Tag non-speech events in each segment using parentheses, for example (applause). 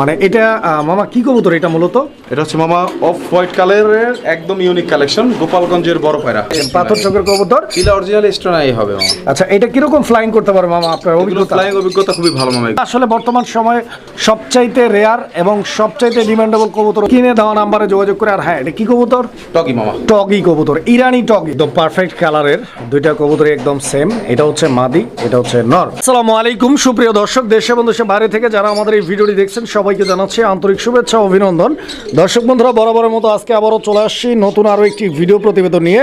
মানে এটা মামা কি কবুতর এটা মূলত? এটা হচ্ছে মামা অফ হোয়াইট কালারের একদম ইউনিক কালেকশন গোপালগঞ্জের বড় পায়রা। পাথর চোখের কবুতর? কিলা অরিজিনাল স্টোনাই হবে মামা। আচ্ছা এটা কীরকম ফ্লাইং করতে পারে মামা আপনার অভিজ্ঞতা? ফ্লাইং অভিজ্ঞতা খুবই ভালো মামা। আসলে বর্তমান সময়ে সবচাইতে রেয়ার এবং সবচাইতে ডিমান্ডেবল কবুতর কিনে দেওয়া নাম্বারে যোগাযোগ করে আর হ্যাঁ এটা কি কবুতর? টকি মামা। টগি কবুতর ইরানি টগি। একদম পারফেক্ট কালারের দুইটা কবুতর একদম সেম এটা হচ্ছে মাদি এটা হচ্ছে নর। আসসালামু আলাইকুম সুপ্রিয় দর্শক দেশে দেশের বাইরে থেকে যারা আমাদের এই ভিডিওটি দেখছেন সবাইকে জানাচ্ছি আন্তরিক শুভেচ্ছা, অভিনন্দন। দর্শক বন্ধুরা, বরাবরের মতো আজকে আবারও চলে আসছি নতুন আরও একটি ভিডিও প্রতিবেদন নিয়ে।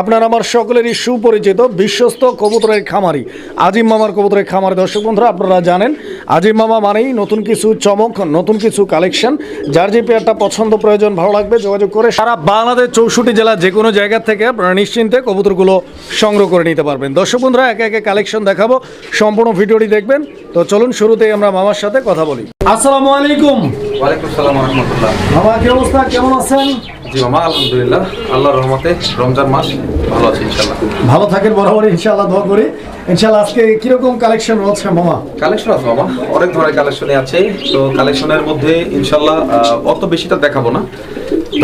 আপনার আমার সকলেরই সুপরিচিত বিশ্বস্ত কবুতরের খামারি, আজিম মামার কবুতরের খামারি। দর্শক বন্ধুরা, আপনারা জানেন আজিম মামা মানেই নতুন কিছু চমক নতুন কিছু কালেকশন যার যে পেয়ারটা পছন্দ প্রয়োজন ভালো লাগবে যোগাযোগ করে সারা বাংলাদেশ চৌষট্টি জেলা যে কোনো জায়গা থেকে আপনারা নিশ্চিন্তে কবুতরগুলো সংগ্রহ করে নিতে পারবেন। দর্শক বন্ধুরা একে একে কালেকশন দেখাবো সম্পূর্ণ ভিডিওটি দেখবেন। তো চলুন শুরুতেই আমরা মামার সাথে কথা বলি। আসসালামু আলাইকুম। ওয়ালাইকুম সালাম রহমতুল্লাহ। মামা কি অবস্থা? কেমন আছেন? জি মামা আলহামদুলিল্লাহ আল্লাহর রহমতে রমজান মাস ভালো আছে ইনশাল্লাহ ভালো থাকেন বরাবর ইনশাল্লাহ দোয়া করি। ইনশাল্লাহ আজকে কীরকম কালেকশন রয়েছে মামা? কালেকশন আছে মামা অনেক ধরনের কালেকশনে আছে। তো কালেকশনের মধ্যে ইনশাল্লাহ অত বেশিটা দেখাবো না।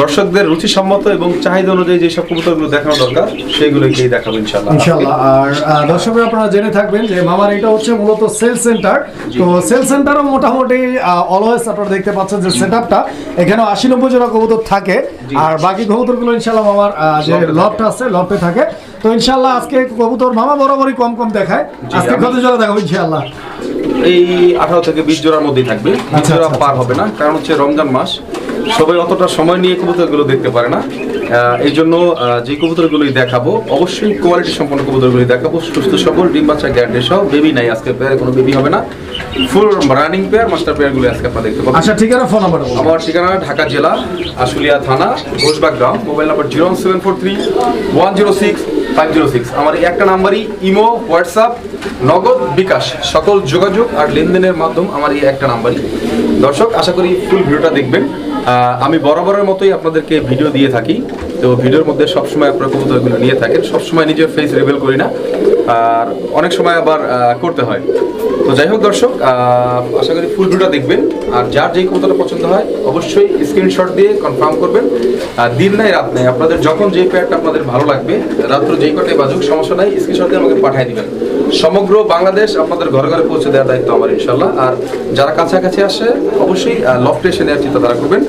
দর্শকদের রুচি সম্মত এবং চাহিদা অনুযায়ী যেসব কবুতরগুলো দেখানো দরকার সেগুলোকেই দেখাবো ইনশাল্লাহ ইনশাআল্লাহ। আর দর্শকরা আপনারা জেনে থাকবেন যে মামার এটা হচ্ছে মূলত সেল সেন্টার। তো সেল সেন্টারও মোটামুটি অলওয়েজ আপনারা দেখতে পাচ্ছেন যে সেটআপটা। এখানে আশি নব্বই জোড়া কবুতর থাকে। আর বাকি কবুতরগুলো ইনশাআল্লাহ মামার যে লফটে আছে লফটে থাকে। তো ইনশাআল্লাহ আজকে কবুতর মামা বরাবরই কম কম দেখায়। আজকে কত জোড়া দেখাবো ইনশাআল্লাহ? এই আঠারো থেকে বিশ জোড়ার মধ্যেই থাকবে। আচ্ছা, জোড়া আচ্ছা, পার হবে না কারণ হচ্ছে রমজান মাস। সবাই অতটা সময় নিয়ে কবুতরগুলো দেখতে পারে না। এই জন্য যে কবুতরগুলোই দেখাবো অবশ্যই কোয়ালিটি সম্পন্ন কবুতরগুলি দেখাবো। সুস্থ সবল ডিম বাচ্চা গ্যারান্টি সহ বেবি নাই আজকে পেয়ারে কোনো বেবি হবে না। ফুল রানিং পেয়ার মাস্টার পেয়ারগুলো আজকে আপনারা দেখতে পাবেন। আচ্ছা ঠিক আছে ফোন নাম্বার আমার ঠিকানা ঢাকা জেলা আশুলিয়া থানা ঘোষবাগ গ্রাম mobile number zero seven four three one zero six five zero six আমার একটা নাম্বারই ইমো হোয়াটসঅ্যাপ নগদ বিকাশ সকল যোগাযোগ আর লেনদেনের মাধ্যম আমার এই একটা নাম্বারই। দর্শক আশা করি ফুল ভিডিওটা দেখবেন। আমি বরাবরের মতোই আপনাদেরকে ভিডিও দিয়ে থাকি। তো ভিডিওর মধ্যে সবসময় আপনারা কবুতরগুলো নিয়ে থাকেন। সবসময় নিজের ফেস রিভিল করি না। আর অনেক সময় আবার করতে হয়। তো যাই হোক দর্শক আশা করি ফুল ভিডিওটা দেখবেন। আর যার যেই কবুতরটা পছন্দ হয়, অবশ্যই স্ক্রিনশট দিয়ে কনফার্ম করবেন। আর দিন নাই, রাত নাই, আপনাদের যখন যেই প্যাডটা আপনাদের ভালো লাগবে, রাত্র যেই কটাই বাজুক, সমস্যা নাই স্ক্রিনশট দিয়ে আমাকে পাঠিয়ে দিবেন। সমগ্র বাংলাদেশ আপনাদের ঘরে ঘরে পৌঁছে দেওয়ার দায়িত্ব আমার ইনশাল্লাহ আর যারা কাছাকাছি আসে, অবশ্যই লফটে এসে নেওয়ার চিন্তাধারা করবেন।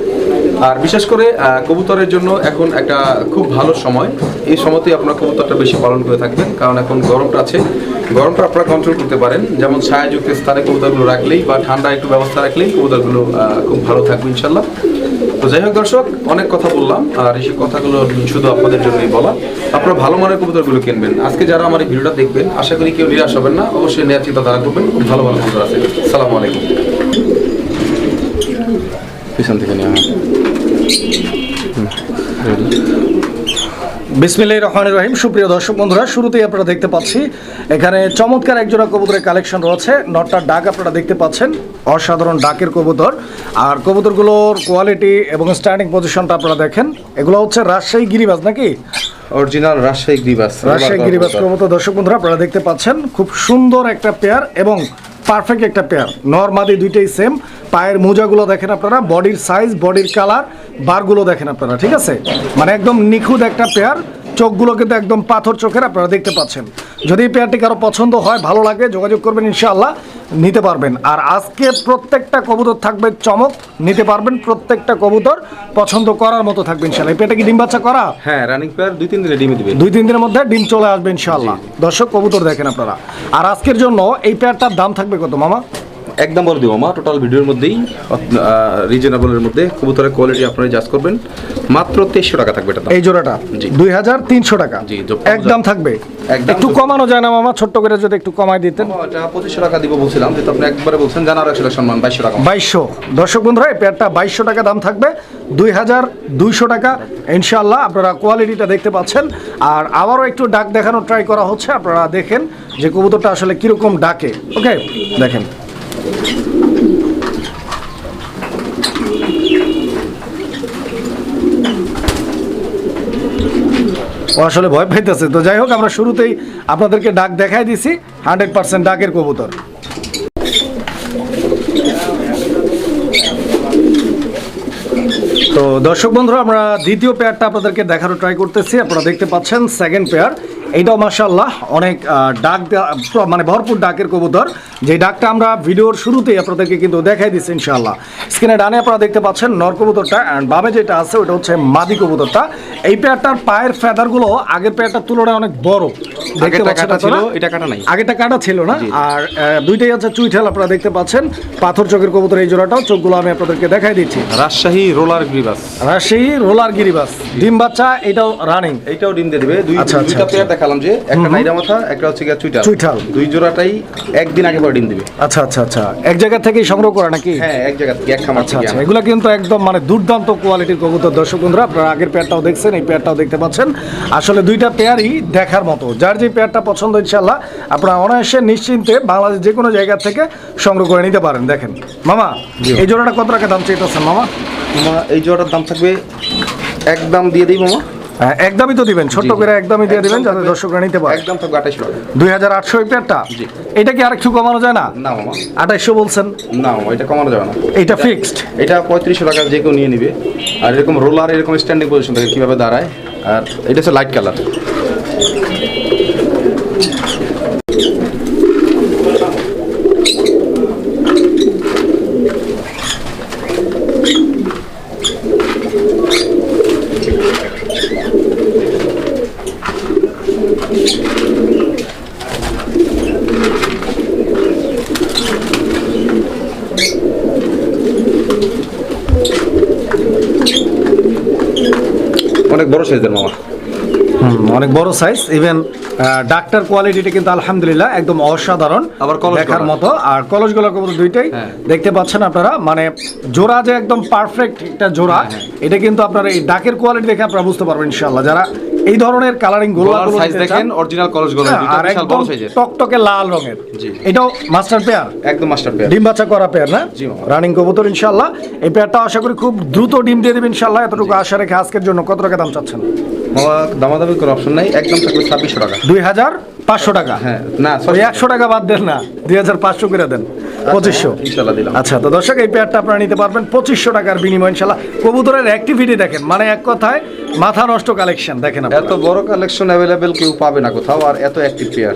আর বিশেষ করে কবুতরের জন্য এখন একটা খুব ভালো সময়। এই সময়তেই আপনার কবুতরটা বেশি পালন করে থাকবেন, কারণ এখন গরমটা আছে। গরমটা আপনারা কন্ট্রোল করতে পারেন। যেমন ছায়াযুক্ত স্থানে কবুতরগুলো রাখলেই বা ঠান্ডা একটু ব্যবস্থা রাখলেই কবুতরগুলো খুব ভালো থাকবে ইনশাল্লাহ তো যাই হোক দর্শক, অনেক কথা বললাম, আর এই কথাগুলো শুধু আপনাদের জন্যই বলা। আপনারা ভালো মানের কবুতরগুলো কিনবেন। আজকে যারা আমার এই ভিডিওটা দেখবেন, আশা করি কেউ নিরাশ হবেন না, অবশ্যই নেওয়ার চিন্তা ধারা করবেন, খুব ভালো ভালো কবুতর আছে। সালাম আলাইকুম। পিছন থেকে বিসমিল্লাহ রহমান রহিম। সুপ্রিয় দর্শক বন্ধুরা, শুরুতেই আপনারা দেখতে পাচ্ছি, এখানে চমৎকার একজোড়া কবুতরের কালেকশন রয়েছে। নটটার ডাক আপনারা দেখতে পাচ্ছেন। অসাধারণ ডাকের কবুতর। আর কবুতরগুলোর কোয়ালিটি এবং স্ট্যান্ডিং পজিশনটা আপনারা দেখেন। এগুলো হচ্ছে রাজশাহী গিরিবাজ নাকি? অরিজিনাল রাজশাহী গ্রিবাস রাজশাহী গিরিবাজ কবুতর। দর্শক বন্ধুরা আপনারা দেখতে পাচ্ছেন খুব সুন্দর একটা পেয়ার এবং পারফেক্ট একটা পেয়ার নর্মাদি দুইটাই সেম পায়ের মোজাগুলো দেখেন আপনারা বডির সাইজ বডির কালার বারগুলো দেখেন আপনারা ঠিক আছে? মানে একদম নিখুঁত একটা পেয়ার চোখগুলো কিন্তু একদম পাথর চোখের আপনারা দেখতে পাচ্ছেন। যদি এই পেয়ারটি কারও পছন্দ হয় ভালো লাগে যোগাযোগ করবেন ইনশাআল্লাহ। নিতে পারবেন। আর আজকে প্রত্যেকটা কবুতর থাকবে চমক নিতে পারবেন প্রত্যেকটা কবুতর পছন্দ করার মতো থাকবে ইনশাল্লাহ এই পেয়ারটা কি ডিম বাচ্চা করা? হ্যাঁ রানিং পেয়ার দুই তিন দিনে ডিম দিবে। দুই তিন দিনের মধ্যে ডিম চলে আসবে ইনশাল্লাহ দর্শক কবুতর দেখেন আপনারা। আর আজকের জন্য এই পেয়ারটার দাম থাকবে কত মামা? একদম বলে দিব মা টোটাল ভিডিওর মধ্যেই রিজনেবলের মধ্যে কবুতরের কোয়ালিটি আপনারা জাজ করবেন। মাত্র তেইশশো টাকা থাকবে এটা এই জোড়াটা। দুই হাজার তিনশো টাকা? জি, একদম থাকবে? একটু কমানো যায় না মামা ছোট্ট করে যদি একটু কমাই দিতেন। পঁচিশশো টাকা দিব বলছিলাম কিন্তু আপনি একবারে বলছেন জানার একশো সম্মান বাইশশো টাকা। বাইশশো। দর্শক বন্ধুরা এই পেয়ারটা বাইশশো টাকা দাম থাকবে দুই হাজার দুইশো টাকা। ইনশাল্লাহ আপনারা কোয়ালিটিটা দেখতে পাচ্ছেন। আর আবারও একটু ডাক দেখানোর ট্রাই করা হচ্ছে আপনারা দেখেন যে কবুতরটা আসলে কীরকম ডাকে। ওকে দেখেন। ও আসলে ভয় পাইতেছে। তো যাই হোক, আমরা শুরুতেই আপনাদেরকে ডাক দেখাই দিছি। হান্ড্রেড পার্সেন্ট ডাকের কবুতর। তো দর্শক বন্ধুরা, আমরা দ্বিতীয় পেয়ারটা আপনাদেরকে দেখারও ট্রাই করতেছি। আপনারা দেখতে পাচ্ছেন সেকেন্ড পেয়ার এইটাও মাশাল্লাহ অনেক ডাক মানে ভরপুর ডাকের কবুতর। যে ডাকটা আমরা ভিডিওর শুরুতেই আপনাদেরকে কিন্তু দেখাই দিচ্ছি ইনশাল্লাহ স্ক্রিনে ডানে আপনারা দেখতে পাচ্ছেন নর কবুতরটা অ্যান্ড বামে যেটা আছে ওটা হচ্ছে মাদি কবুতরটা। এই পেয়ারটার পায়ের ফেদারগুলো আগের পেয়ারটার তুলনায় অনেক বড়। দেখতে আগেরটা পাচ্ছেন কাটা ছিল, এটা কাটা নাই। আগেরটা কাটা ছিল না? আর আহ, দুইটাই আছে চুইঠাল আপনারা দেখতে পাচ্ছেন। পাথর চোখের কবুতর এই জোড়াটাও চোখগুলো আমি আপনাদেরকে দেখাই দিচ্ছি। রাজশাহী রোলার গ্রিবাস। রাজশাহী রোলার গিরিবাস। ডিম বাচ্চা এটাও রানিং এটাও ডিম দিয়ে দিবে। দুই দুইটা। পেয়ার দেখালাম যে একটা নাইরা মাথা একটা হচ্ছে গিয়া চুইটাল চুইঠাল। দুই জোড়াটাই একদিন আগে পরে ডিম দিবে। আচ্ছা আচ্ছা আচ্ছা। এক জায়গা থেকেই সংগ্রহ করা নাকি? হ্যাঁ এক জায়গা থেকে এক খামার আচ্ছা আচ্ছা। এগুলো কিন্তু একদম মানে দুর্দান্ত কোয়ালিটির কবুতর। দর্শক বন্ধুরা আপনারা আগের পেয়ারটাও দেখছেন এই পেয়ারটাও দেখতে পাচ্ছেন। আসলে দুইটা পেয়ারই দেখার মতো। যার যে পেয়ারটা পছন্দ ইনশাল্লাহ আপনারা অনায়াসে নিশ্চিন্তে বাংলাদেশ যে কোনো জায়গা থেকে সংগ্রহ করে নিতে পারেন। দেখেন মামা এই জোড়াটা কত টাকা দাম চাইতেছেন মামা? মামা এই জোড়াটার দাম থাকবে একদম দিয়ে দিই মামা। একদমই তো দিবেন ছোট করে একদমই দিয়ে দিবেন যাতে দর্শকরা নিতে পারে। একদম থাকবে আঠাইশো টাকা দুই হাজার আটশো এই। এটা কি আরেকটু কমানো যায় না? না মামা। 2800 বলছেন। না এটা কমানো যাবে না। এটা ফিক্সড এটা পঁয়ত্রিশশো টাকা যে কেউ নিয়ে নিবে। আর এরকম রোলার এরকম স্ট্যান্ডিং পজিশন থাকে কীভাবে দাঁড়ায়। আর এটা হচ্ছে লাইট কালার অনেক বড় সাইজের মামা। হুম, অনেক বড় সাইজ ইভেন ডাক্তার কোয়ালিটিটা কিন্তু আলহামদুলিল্লাহ একদম অসাধারণ আবার দেখার মতো। আর কলসগুলো কবুতর দুইটাই হ্যাঁ। দেখতে পাচ্ছেন আপনারা। মানে জোড়া যে একদম পারফেক্ট একটা জোড়া হ্যাঁ, এটা কিন্তু আপনারা এই ডাকের কোয়ালিটি দেখে আপনারা বুঝতে পারবেন ইনশাল্লাহ যারা এই ধরনের কালারিং গোলা সাইজ দেখেন অরিজিনাল কলেজ গলা আর একদম টকটকে লাল রঙের। এটাও মাস্টার পেয়ার একদম মাস্টার পেয়ার ডিম বাচ্চা করা পেয়ার না? রানিং কবুতর ইনশাআল্লাহ। এই পেয়ারটা আশা করি খুব দ্রুত ডিম দিয়ে দেবে ইনশাআল্লাহ। এতটুকু আশা রেখে আজকের জন্য কত টাকা দাম চাচ্ছেন? মামা দামাদামি কোনো অপশন নাই একদম থাকবে ছাব্বিশশো টাকা। দুই হাজার পাঁচশো টাকা? হ্যাঁ না সরি। একশো টাকা বাদ দেন না দুই হাজার পাঁচশো করে দেন। পঁচিশশো। আচ্ছা তো দর্শক এই পেয়ারটা আপনারা নিতে পারবেন। পঁচিশশো টাকার বিনিময় ইনশাল্লাহ। কবুতরের অ্যাক্টিভিটি দেখেন। মানে এক কথায় মাথা নষ্ট কালেকশন দেখেন। এত বড় কালেকশন অ্যাভেলেবেল কেউ পাবে না কোথাও আর এত অ্যাক্টিভ পেয়ার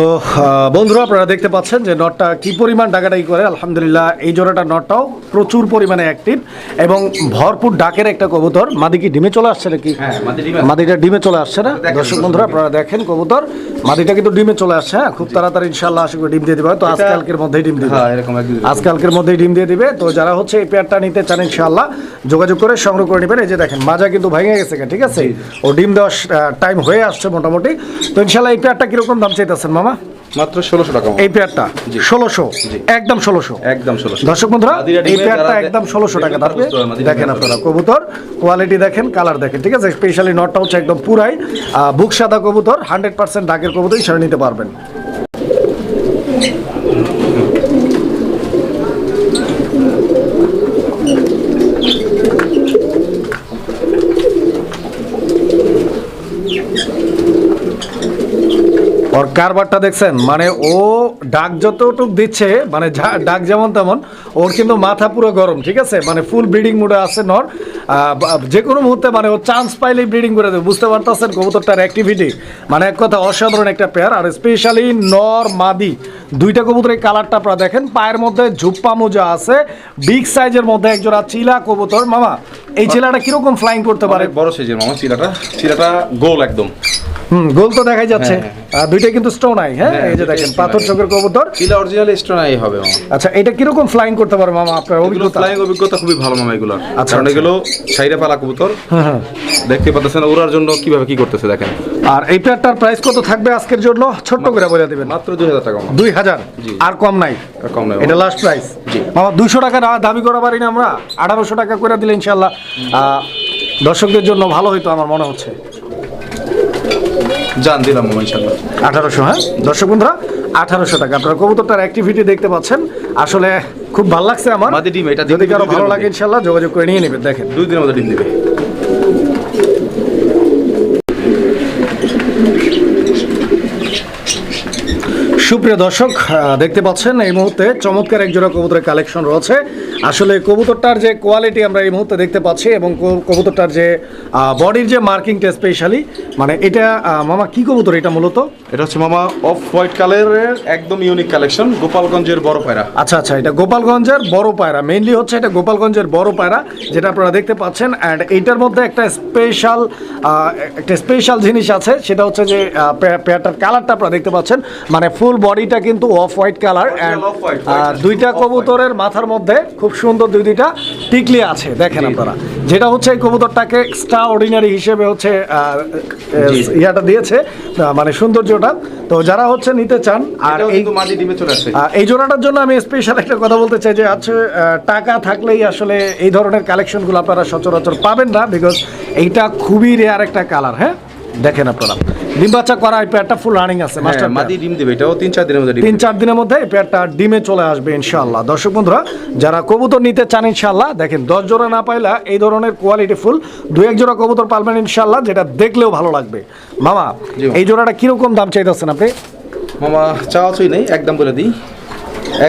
তো বন্ধুরা আপনারা দেখতে পাচ্ছেন যে নটটা কি পরিমাণ ডাকাডাকি করে। আলহামদুলিল্লাহ এই জোড়াটা নটটাও প্রচুর পরিমাণে অ্যাক্টিভ এবং ভরপুর ডাকের একটা কবুতর। মাদি কি ডিমে চলে আসছে নাকি? হ্যাঁ, মাদিটা ডিমে চলে আসছে না? দর্শক বন্ধুরা আপনারা দেখেন কবুতর। মাদিটা কিন্তু ডিমে চলে আসছে হ্যাঁ? খুব তাড়াতাড়ি ইনশাল্লাহ আশা করি ডিম দিয়ে দিবে। তো আজকালকের মধ্যেই ডিম দিবে। হ্যাঁ একদিন আজকালকের মধ্যেই ডিম দিয়ে দিবে। তো যারা হচ্ছে এই পেয়ারটা নিতে চান ইনশাল্লাহ যোগাযোগ করে সংগ্রহ করে নেবেন। এই যে দেখেন মাজা কিন্তু ভেঙে গেছে ঠিক আছে? ও ডিম দেওয়ার টাইম হয়ে আসছে মোটামুটি। তো ইনশাল্লাহ এই পেয়ারটা কীরকম দাম চাইতেছেন মামা? মাত্র ষোলোশো টাকা মামা। এই পেয়ারটা? ষোলোশো? একদম ষোলোশো? একদম ষোলোশো। দর্শক বন্ধুরা এই পেয়ারটা একদম ষোলোশো টাকা। থাকবে দেখেন আপনারা কবুতর কোয়ালিটি দেখেন কালার দেখেন ঠিক আছে? স্পেশালি নটটা হচ্ছে একদম পুরাই বুক সাদা কবুতর হান্ড্রেড পার্সেন্ট ডাকের কবুতর হিসাবে নিতে পারবেন। কারবারটা দেখছেন? মানে ও ডাক যতটুক দিচ্ছে মানে ডাক যেমন তেমন ওর কিন্তু মাথা পুরো গরম ঠিক আছে? মানে ফুল ব্রিডিং মুডে আছে নর। যে কোনো মুহূর্তে মানে ও চান্স পাইলেই ব্রিডিং করে দেবে বুঝতে পারতেছেন কবুতরটার অ্যাক্টিভিটি মানে এক কথা অসাধারণ একটা পেয়ার আর স্পেশালি নর মাদি দুইটা কবুতরের কালারটা আপনারা দেখেন পায়ের মধ্যে ঝুপ্পা মোজা আছে বিগ সাইজের মধ্যে একজোড়া চিলা কবুতর। মামা এই চিলাটা কীরকম ফ্লাইং করতে পারে? বড় সাইজের মামা চিলাটা চিলাটা গোল একদম। হুম গোল তো দেখাই যাচ্ছে। হ্যাঁ, আর দুইটাই কিন্তু স্টোন আই হ্যাঁ? হ্যাঁ, এই যে দেখেন পাথর। চোখের কবুতর। চিলা অরিজিনাল স্টোনাই হবে মামা। আচ্ছা এটা কীরকম ফ্লাইং করতে পারে মামা আপনার অভিজ্ঞতা? ফ্লাইং অভিজ্ঞতা খুবই ভালো মামা এগুলো। আচ্ছা, আচ্ছা। এগুলো সাইডে পালা কবুতর। হ্যাঁ, হ্যাঁ। দেখতে পাচ্ছেন ওরার জন্য কীভাবে কি করতেছে দেখেন। আর এই পেয়ারটার প্রাইস কত থাকবে আজকের জন্য? ছোট্ট করে বলে দিবেন। মাত্র দুই হাজার টাকা মামা। দুই হাজার। আর কম নাই। আর কম নাই এটা লাস্ট প্রাইস জি। মামা দুশো টাকা না দাবি করা পারি না আমরা। আঠারোশো টাকা করে দিলে ইনশাআল্লাহ। দর্শকদের জন্য ভালো হইতো আমার মনে হচ্ছে। জান দিলাম ইনশাল্লাহ আঠারোশো হ্যাঁ? দর্শক বন্ধুরা আঠারোশো টাকা। আপনারা কবুতরটার অ্যাক্টিভিটি দেখতে পাচ্ছেন। আসলে খুব ভালো লাগছে আমার। মাদি ডিম, এটা যদি কারও ভালো লাগে ইনশাল্লাহ যোগাযোগ করে নিয়ে নেবেন দেখেন। দুই দিনের মধ্যে ডিম দিবে। সুপ্রিয় দর্শক দেখতে পাচ্ছেন এই মুহূর্তে চমৎকার এক জোড়া কবুতরের কালেকশন রয়েছে। আসলে কবুতরটার যে কোয়ালিটি আমরা এই মুহূর্তে দেখতে পাচ্ছি এবং কবুতরটার যে বডির যে মার্কিংটা স্পেশালি মানে এটা মামা কি কবুতর এটা মূলত? এটা হচ্ছে মামা অফ হোয়াইট কালারের একদম ইউনিক কালেকশন গোপালগঞ্জের বড় পায়রা। আচ্ছা আচ্ছা এটা গোপালগঞ্জের বড় পায়রা। মেইনলি হচ্ছে এটা গোপালগঞ্জের বড় পায়রা যেটা আপনারা দেখতে পাচ্ছেন অ্যান্ড এইটার মধ্যে একটা স্পেশাল একটা স্পেশাল জিনিস আছে সেটা হচ্ছে যে পেয়ারটার কালারটা আপনারা দেখতে পাচ্ছেন। মানে ফুল বডিটা কিন্তু অফ হোয়াইট কালার অ্যান্ড দুইটা কবুতরের মাথার মধ্যে খুব সুন্দর দুই দুইটা টিকলি আছে দেখেন আপনারা। যেটা হচ্ছে এই কবুতরটাকে এক্সট্রা অর্ডিনারি হিসেবে হচ্ছে। ইয়াটা দিয়েছে মানে সৌন্দর্যটা। তো যারা হচ্ছে নিতে চান আর এই এই জোড়াটার জন্য আমি স্পেশাল একটা কথা বলতে চাই যে আছে টাকা থাকলেই আসলে এই ধরনের কালেকশনগুলো আপনারা সচরাচর পাবেন না বিকজ এইটা খুবই রেয়ার একটা কালার হ্যাঁ? দেখেন আপনারা। ডিম বাচ্চা করা এই পেয়ারটা ফুল রানিং আছে মাস্টার হ্যাঁ, মাদি ডিম দিবে এটাও তিন চার দিনের মধ্যে তিন চার দিনের মধ্যে এই পেয়ারটা ডিমে চলে আসবে ইনশাআল্লাহ। দর্শক বন্ধুরা যারা কবুতর নিতে চান ইনশাআল্লাহ দেখেন দশ জোড়া না পাইলা এই ধরনের কোয়ালিটি ফুল দু এক জোড়া কবুতর পালবেন ইনশাআল্লাহ যেটা দেখলেও ভালো লাগবে। মামা এই জোড়াটা কীরকম দাম চাইতেছেন আপনি? মামা চাওয়া চুই নেই একদম বলে দিই।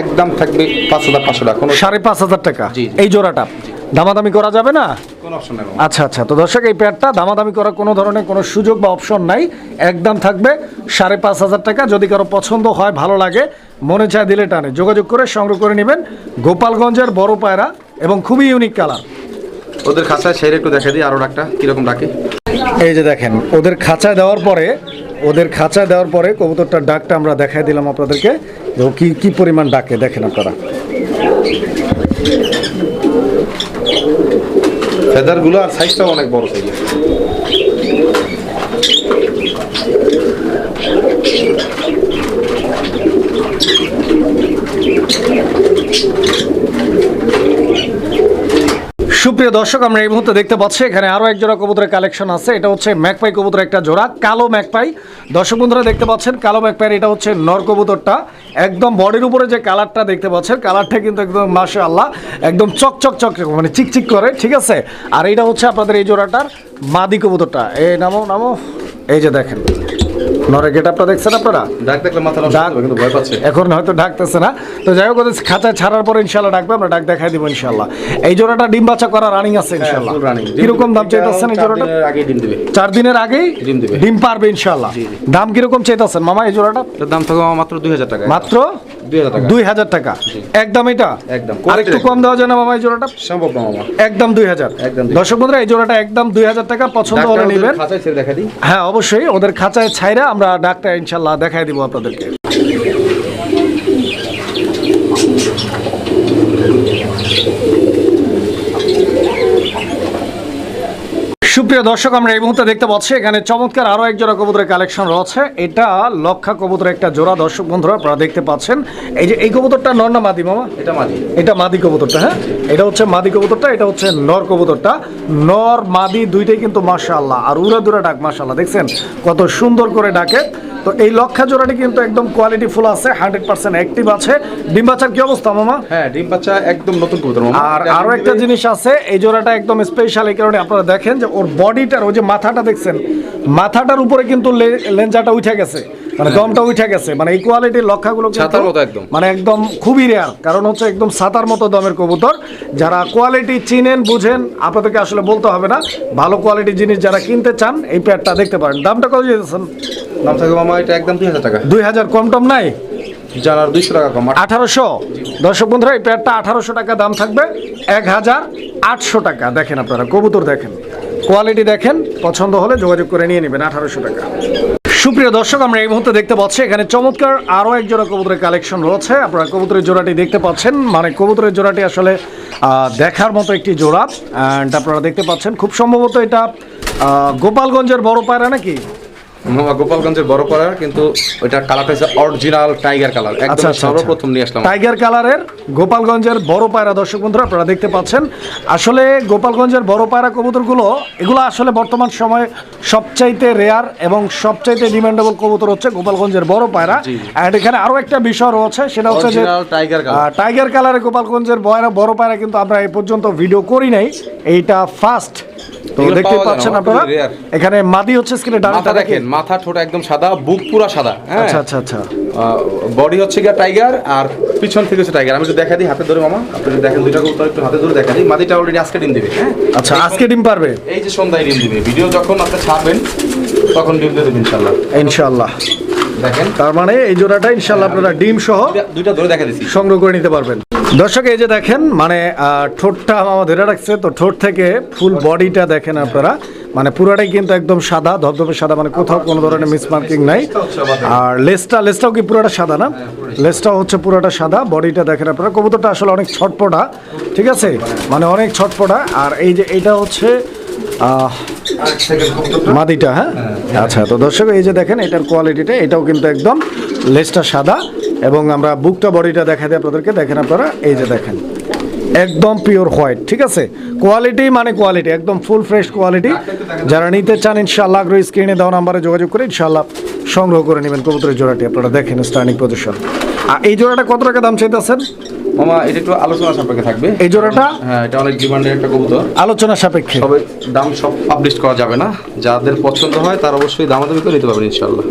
একদম থাকবে পাঁচ হাজার পাঁচশো টাকা সাড়ে পাঁচ হাজার টাকা। এই জোড়াটা। দামাদামি করা যাবে না? কোনো অপশন নেই আচ্ছা আচ্ছা। তো দর্শক এই পেয়ারটা দামাদামি করার কোনো ধরনের কোনো সুযোগ বা অপশন নাই। একদম থাকবে সাড়ে পাঁচ হাজার টাকা। যদি কারও পছন্দ হয় ভালো লাগে মনে চায় দিলে টানে। যোগাযোগ করে সংগ্রহ করে নেবেন গোপালগঞ্জের বড় পায়রা এবং খুবই ইউনিক কালার ওদের খাঁচায় সেই একটু দেখে দিই আরও ডাকটা কীরকম ডাকে এই যে দেখেন ওদের খাঁচায় দেওয়ার পরে ওদের খাঁচায় দেওয়ার পরে কবুতরটার ডাকটা আমরা দেখাই দিলাম আপনাদেরকে। ও কি কি পরিমাণ ডাকে দেখেন আপনারা। ফেদারগুলো আর সাইজটাও অনেক বড় সাইজের সুপ্রিয় দর্শক, আমরা এই মুহূর্তে দেখতে পাচ্ছি, এখানে আরও এক জোড়া কবুতরের কালেকশন আছে। এটা হচ্ছে ম্যাকপাই কবুতরের একটা জোড়া, কালো ম্যাকপাই। দর্শক বন্ধুরা দেখতে পাচ্ছেন, কালো ম্যাকপাইয়ের এটা হচ্ছে নর কবুতরটা। একদম বডির উপরে যে কালারটা দেখতে পাচ্ছেন কালারটা কিন্তু একদম মাসে আল্লাহ একদম চকচক চক মানে চিকচিক করে, ঠিক আছে? আর এটা হচ্ছে আপনাদের এই জোড়াটার মাদি কবুতরটা। এই নামো নামো। এই যে দেখেন। দেখছেন আপনারা? ডাক দেখলে মাথা ডাক- কিন্তু ভয় পাচ্ছে। এখন হয়তো ডাকতেছে না। তো যাই হোক ওদের খাঁচায় ছাড়ার পরে ইনশাল্লাহ ডাকবে আমরা ডাক দেখাই দিব ইনশাল্লাহ এই জোড়াটা ডিম বাচ্চা করা রানিং আছে ইনশাল্লাহ কীরকম দাম চাইতেছেন এই জোড়াটা? আগে ডিম দিবে। চার দিনের আগেই ডিম দিবে। ডিম পারবে ইনশাল্লাহ। দাম কীরকম চাইতেছেন? মামা এই জোড়াটা? দাম থাকবে মাত্র দুই হাজার টাকা মাত্র? দুই হাজার টাকা। একদম এটা? একদম। আর একটু কম দেওয়া যায় না মামা এই জোড়াটা? সম্ভব না মামা। একদম দুই হাজার। দর্শক বন্ধুরা এই জোড়াটা একদম দুই হাজার টাকা পছন্দ হলে নেবেন। হ্যাঁ অবশ্যই। ওদের খাঁচায় ছাইরা আমরা ডাক্তার ইনশাল্লাহ দেখাই দিব আপনাদেরকে। সুপ্রিয় দর্শক আমরা এই মুহূর্তে দেখতে পাচ্ছি এখানে চমৎকার আরও এক জোড়া কবুতরের কালেকশন রয়েছে। এটা লক্ষা কবুতরের একটা জোড়া দর্শক বন্ধুরা আপনারা দেখতে পাচ্ছেন। এই যে এই কবুতরটা নর না মাদি মামা? এটা মাদি। এটা মাদি কবুতরটা হ্যাঁ? এটা হচ্ছে মাদি কবুতরটা এটা হচ্ছে নর কবুতরটা। নর মাদি দুইটাই কিন্তু মাশাআল্লাহ। আর উড়া দুরা ডাক মাশাল্লাহ দেখছেন কত সুন্দর করে ডাকে। তো এই লক্ষা জোড়াটি কিন্তু একদম কোয়ালিটি ফুল আছে হান্ড্রেড পার্সেন্ট অ্যাক্টিভ আছে। ডিম বাচ্চার কি অবস্থা মামা? হ্যাঁ ডিম বাচ্চা একদম নতুন কবুতর আর আরও একটা জিনিস আছে এই জোড়াটা একদম স্পেশাল এই কারণে আপনারা দেখেন যে ওর বডিটার ওই যে মাথাটা দেখছেন মাথাটার উপরে কিন্তু লেঞ্জাটা উঠে গেছে। মানে দমটা উঠে গেছে। মানে এই কোয়ালিটির লক্ষাগুলো ছাতার মতো একদম। মানে একদম খুবই রেয়ার কারণ হচ্ছে একদম সাতার মতো দমের কবুতর। যারা কোয়ালিটি চিনেন বুঝেন আপনাদেরকে আসলে বলতে হবে না। ভালো কোয়ালিটির জিনিস যারা কিনতে চান এই প্যাডটা দেখতে পারেন। দামটা কত দিয়েছেন? দাম থাকবে মামা এটা একদম দুই হাজার টাকা। দুই হাজার কম টম নাই? জানার দুইশো টাকা কম আঠারোশো? দর্শক বন্ধুরা এই প্যাডটা আঠারোশো টাকা দাম থাকবে। এক হাজার আটশো টাকা। দেখেন আপনারা কবুতর দেখেন। কোয়ালিটি দেখেন পছন্দ হলে যোগাযোগ করে নিয়ে নেবেন আঠারোশো টাকা। সুপ্রিয় দর্শক, আমরা এই মুহূর্তে দেখতে পাচ্ছি, এখানে চমৎকার আরও এক জোড়া কবুতরের কালেকশন রয়েছে। আপনারা কবুতরের জোড়াটি দেখতে পাচ্ছেন। মানে কবুতরের জোড়াটি আসলে দেখার মতো একটি জোড়া। অ্যান্ড আপনারা দেখতে পাচ্ছেন, খুব সম্ভবত এটা গোপালগঞ্জের বড় পায়রা নাকি? মামা গোপালগঞ্জের বড় পাড়ার কিন্তু ওইটা কালারটা হচ্ছে অরিজিনাল টাইগার কালার আচ্ছা, একদম আচ্ছা, আচ্ছা। সর্বপ্রথম নিয়ে আসলাম। টাইগার কালারের গোপালগঞ্জের বড় পায়রা দর্শক বন্ধুরা আপনারা দেখতে পাচ্ছেন। আসলে গোপালগঞ্জের বড় পায়রা কবুতরগুলো এগুলো আসলে বর্তমান সময়ে সবচাইতে রেয়ার এবং সবচাইতে ডিমান্ডেবল কবুতর হচ্ছে গোপালগঞ্জের বড় পায়রা। আর এখানে আরও একটা বিষয় রয়েছে সেটা হচ্ছে যে টাইগার কালার টাইগার কালারের গোপালগঞ্জের বড় পায়রা কিন্তু আমরা এই পর্যন্ত ভিডিও করি নাই। এইটা ফার্স্ট তো দেখতে পাচ্ছেন আপনারা? এখানে মাদি হচ্ছে ডানটা দেখেন। মাথা ঠোঁট একদম সাদা বুক পুরা সাদা হ্যাঁ? আচ্ছা আচ্ছা আচ্ছা। বডি হচ্ছে গিয়া টাইগার আর পিছন থেকে হচ্ছে টাইগার আমি একটু দেখা দিই হাতে ধরে মামা আপনি দেখেন দুইটা কবুতর একটু হাতে ধরে দেখা দিই। মাদিটা অলরেডি আজকে ডিম দিবে হ্যাঁ? আচ্ছা আজকে ডিম পারবে? এই যে সন্ধ্যায় ডিম দিবে। ভিডিও যখন আপনি ছাড়বেন তখন ডিম দেবেন ইনশাল্লাহ ইনশাআল্লাহ। দেখেন। তার মানে এই জোড়াটা ইনশাআল্লাহ আপনারা ডিম সহ দুইটা ধরে দেখা দিছি। সংগ্রহ করে নিতে পারবেন। দর্শক, এই যে দেখেন মানে ঠোঁটটা আমার ধরে রাখছে, তো ঠোঁট থেকে ফুল বডিটা দেখেন আপনারা। মানে পুরোটাই কিন্তু একদম সাদা, ধবধবে সাদা মানে কোথাও কোনো ধরনের মিসমার্কিং নাই। আর লেসটা, লেসটাও কি পুরোটা সাদা না? লেসটাও হচ্ছে পুরোটা সাদা, বডিটা দেখেন আপনারা। কবুতরটা আসলে অনেক ছটপটা, ঠিক আছে? মানে অনেক ছটপটা। আর এই যে এটা হচ্ছে মাদিটা হ্যাঁ? আচ্ছা তো দর্শক, এই যে দেখেন, এটার কোয়ালিটিটা এটাও কিন্তু একদম লেসটা সাদা। এবং আমরা বুকটা বডিটা দেখা দিই আপনাদেরকে। দেখেন আপনারা এই যে দেখেন। একদম পিওর হোয়াইট ঠিক আছে? কোয়ালিটি মানে কোয়ালিটি একদম ফুল ফ্রেশ কোয়ালিটি যারা নিতে চান ইনশাআল্লাহ আগ্রহী স্ক্রিনে দেওয়া নাম্বারে যোগাযোগ করে ইনশাআল্লাহ সংগ্রহ করে নেবেন কবুতরের জোড়াটি। আপনারা দেখেন স্টার্নিং পজিশন আর এই জোড়াটা কত টাকা দাম চাইতেছেন? মামা এটা একটু আলোচনা থাকবে। এই জোড়াটা? হ্যাঁ এটা অনেক ডিমান্ডের একটা কবুতর। আলোচনা সাপেক্ষে। তবে দাম সব পাবলিশ করা যাবে না। যাদের পছন্দ হয় তার অবশ্যই দামাদামি করে নিতে পারবেন ইনশাল্লাহ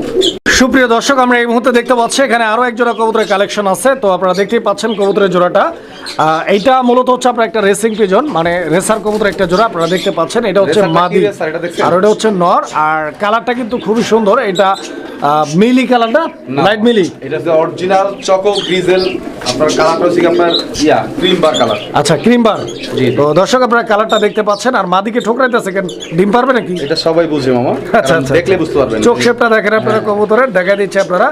সুপ্রিয় দর্শক আমরা এই মুহূর্তে দেখতে পাচ্ছি এখানে আরও এক জোড়া কবুতরের কালেকশন আছে। তো আপনারা দেখতেই পাচ্ছেন কবুতরের জোড়াটা। আহ, এইটা মূলত হচ্ছে আপনার একটা রেসিং পিজন মানে রেসার কবুতর একটা জোড়া আপনারা দেখতে পাচ্ছেন। এটা হচ্ছে মাদি? এটা আর ওটা হচ্ছে নর। আর কালারটা কিন্তু খুবই সুন্দর। এটা মিলি কালার না? লাইট মিলি এটা হচ্ছে অরিজিনাল চকো গ্রিজেল আপনার কালারটা হচ্ছে আপনার ইয়া ক্রিম বার কালার আচ্ছা ক্রিম বার জি। তো দর্শক আপনারা কালারটা দেখতে পাচ্ছেন। আর মাদিকে ঠোকরাইতেছে কেন? ডিম পারবে নাকি? এটা সবাই বুঝে মামা। আচ্ছা আচ্ছা দেখলে বুঝতে পারবেন। চোখ শেপটা দেখেন আপনারা কবুতরের। দেখা দিচ্ছে আপনারা।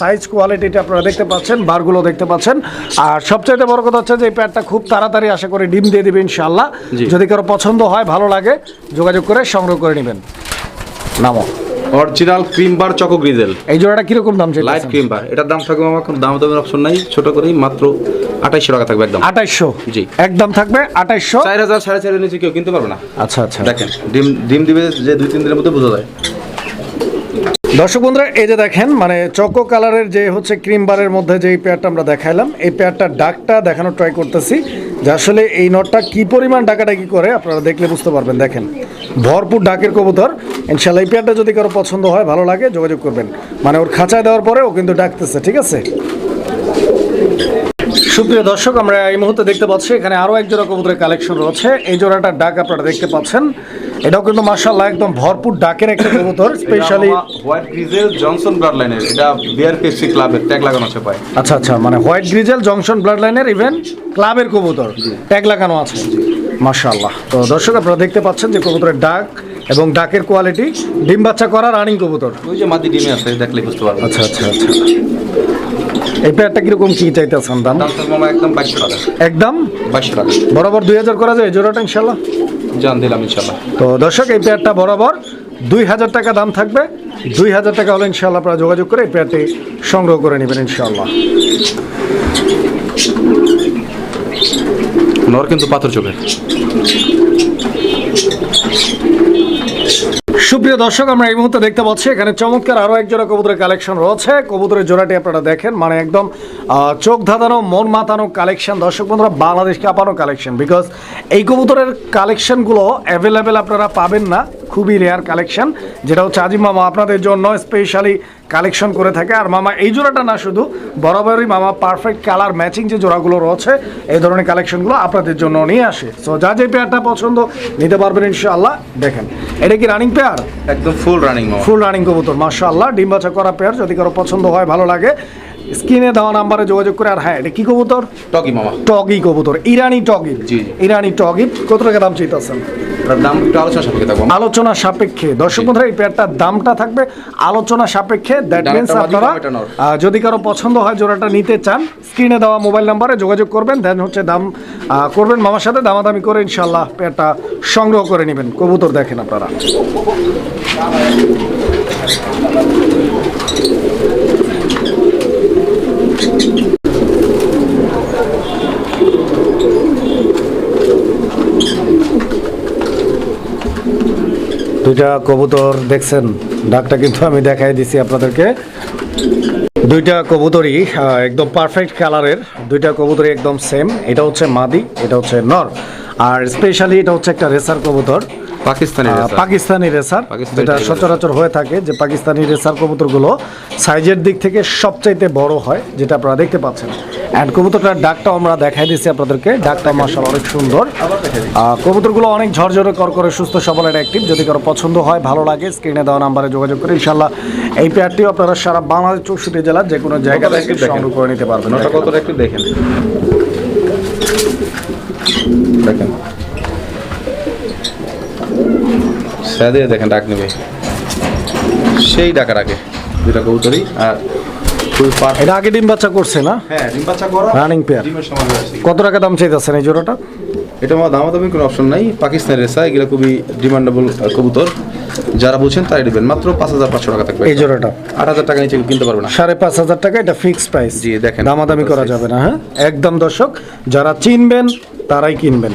সাইজ কোয়ালিটিটা আপনারা দেখতে পাচ্ছেন বারগুলো দেখতে পাচ্ছেন। আর সবচাইতে বড় কথা হচ্ছে যে এই প্যাডটা খুব তাড়াতাড়ি আশা করি ডিম দিয়ে দিবে ইনশাআল্লাহ। যদি কারও পছন্দ হয় ভালো লাগে যোগাযোগ করে সংগ্রহ করে নেবেন। নামো। Original cream bar choco grizzle এই জোড়াটা কীরকম দাম লাইট চাইছেন ক্রিম বার এটার দাম থাকবে আমার কোনো দাম দামের অপশন নাই। ছোট করেই মাত্র আঠাইশশো টাকা থাকবে একদম। আঠাইশশো? জি। একদম থাকবে আঠাইশশো? চার হাজার সাড়ে চারের নিচে কেউ কিনতে পারবে না। আচ্ছা আচ্ছা। দেখেন ডিম ডিম দিবে যে দুই তিন দিনের মধ্যে বোঝা যায়। দর্শক বন্ধুরা, এই যে দেখেন মানে চকো কালারের যে হচ্ছে ক্রিম বারের মধ্যে যে এই পেয়ারটা আমরা দেখাইলাম, এই পেয়ারটার ডাকটা দেখানোর ট্রাই করতেছি। যে আসলে এই নটটা কি পরিমাণ ডাকাটা কি করে, আপনারা দেখলে বুঝতে পারবেন। দেখেন, ভরপুর ডাকের কবুতর। ইনশাল্লাহ এই পেয়ারটা যদি কারও পছন্দ হয়, ভালো লাগে, যোগাযোগ করবেন। মানে ওর খাঁচায় দেওয়ার পরে ও কিন্তু ডাকতেছে, ঠিক আছে? সুপ্রিয় দর্শক আমরা এই মুহূর্তে দেখতে পাচ্ছি এখানে আরও এক জোড়া কবুতরের কালেকশন রয়েছে। এই জোড়াটার ডাক আপনারা দেখতে পাচ্ছেন। এটাও কিন্তু মার্শাল্লাহ একদম ভরপুর ডাকের একটা (coughs) কবুতর specially white grizzle junction blood লাইনের এটা বিয়ার পেপসি ক্লাবের ট্যাগ লাগানো আছে পায় আচ্ছা আচ্ছা মানে হোয়াইট গ্রিজেল জংশন ব্লাড লাইনের ইভেন ক্লাবের কবুতর ট্যাগ লাগানো আছে। মাশাআল্লাহ। তো দর্শক আপনারা দেখতে পাচ্ছেন যে কবুতরের ডাক এবং ডাকের কোয়ালিটি ডিম বাচ্চা করা রানিং কবুতর। ওই যে মাদি ডিমে আছে দেখলে বুঝতে পারবেন। আচ্ছা আচ্ছা আচ্ছা। এই পেয়ারটা কীরকম কি চাইতেছেন দাম? একদম বাইশশো টাকা। একদম? বাইশশো টাকা। বরাবর দুই হাজার করা যায় জোড়াটা ইনশাল্লাহ জান দিলাম ইনশাল্লাহ তো দর্শক এই পেয়ারটা বরাবর দুই হাজার টাকা দাম থাকবে। দুই হাজার টাকা হলে ইনশাল্লাহ আপনারা যোগাযোগ করে এই পেয়ারটি সংগ্রহ করে নেবেন ইনশাল্লাহ নর কিন্তু পাথর চোখের সুপ্রিয় দর্শক, আমরা এই মুহূর্তে দেখতে পাচ্ছি, এখানে চমৎকার আরও এক জোড়া কবুতরের কালেকশন রয়েছে। কবুতরের জোড়াটি আপনারা দেখেন মানে একদম চোখ ধাঁধানো, মন মাতানো কালেকশন দর্শক বন্ধুরা বাংলাদেশ কাঁপানো কালেকশন বিকজ এই কবুতরের কালেকশনগুলো অ্যাভেলেবেল আপনারা পাবেন না। খুবই রেয়ার কালেকশন যেটা হচ্ছে আজিম মামা আপনাদের জন্য স্পেশালি কালেকশন করে থাকে। আর মামা এই জোড়াটা না শুধু বরাবরই মামা পারফেক্ট কালার ম্যাচিং যে জোড়াগুলো রয়েছে এই ধরনের কালেকশনগুলো আপনাদের জন্য নিয়ে আসে। সো যা যে পেয়ারটা পছন্দ নিতে পারবেন ইনশাআল্লাহ। দেখেন এটা কি রানিং পেয়ার একদম ফুল রানিং ফুল রানিং কবুতর মাশাআল্লাহ। ডিম বাচ্চা করা পেয়ার যদি কারও পছন্দ হয় ভালো লাগে স্ক্রিনে দেওয়া নাম্বারে যোগাযোগ করে আর হ্যাঁ এটা কি কবুতর? টকি মামা। টগি কবুতর ইরানি টগি। জি। ইরানি টগি কত টাকা দাম চাইতেছেন? দাম একটু আলোচনা সাপেক্ষে থাকব আলোচনা সাপেক্ষে। দর্শক বন্ধুরা এই পেয়ারটার দামটা থাকবে আলোচনা সাপেক্ষে। দ্যাট মিনস আপনারা যদি কারও পছন্দ হয় জোড়াটা নিতে চান স্ক্রিনে দেওয়া মোবাইল নাম্বারে যোগাযোগ করবেন দেন হচ্ছে দাম করবেন মামার সাথে। দামাদামি করে ইনশাল্লাহ পেয়ারটা সংগ্রহ করে নেবেন। কবুতর দেখেন আপনারা। দুইটা কবুতর দেখছেন? ডাকটা কিন্তু আমি দেখাই দিছি আপনাদেরকে। দুইটা কবুতরই একদম পারফেক্ট কালারের দুইটা কবুতরই একদম সেম এটা হচ্ছে মাদি, এটা হচ্ছে নর। আর স্পেশালি এটা হচ্ছে একটা রেসার কবুতর। পাকিস্তানি পাকিস্তানি রেসার যেটা সচরাচর হয়ে থাকে যে পাকিস্তানি রেসার কবুতরগুলো সাইজের দিক থেকে সবচাইতে বড় হয় যেটা আপনারা দেখতে পাচ্ছেন। অ্যান্ড কবুতরটার ডাকটাও আমরা দেখাই দিচ্ছি আপনাদেরকে। ডাকটা মার্শাল অনেক সুন্দর। কবুতরগুলো অনেক ঝরঝরে কর করে সুস্থ সবল এটা অ্যাক্টিভ যদি কারও পছন্দ হয় ভালো লাগে স্ক্রিনে দেওয়া নাম্বারে যোগাযোগ করে ইনশাল্লাহ এই পেয়ারটিও আপনারা সারা বাংলাদেশ চৌষট্টি জেলার যে কোনো জায়গা থেকে সংগ্রহ করে নিতে পারবেন। ওটা কতটা একটু দেখেন। দেখেন। সাদে দেখেন ডাক নেবে। সেই ডাকা রাখে দুটা কবুতরই আর এটা আগে ডিম বাচ্চা করছে না? হ্যাঁ ডিম বাচ্চা করা হয়ে আসছে। কত টাকা দাম চাইতেছেন এই জোড়াটা? এটা আমার কোনো অপশন নাই। পাকিস্তানের রেসা এগুলো খুবই ডিমান্ডেবল কবুতর। যারা নেবেন। মাত্র পাঁচ হাজার পাঁচশো টাকা থাকবে। এই জোড়াটা? আট হাজার টাকা নিচে কিনতে পারবে না। সাড়ে পাঁচ হাজার টাকা এটা ফিক্সড প্রাইস জি, দেখেন। দামাদামি করা যাবে না হ্যাঁ? একদম দর্শক যারা চিনবেন তারাই কিনবেন।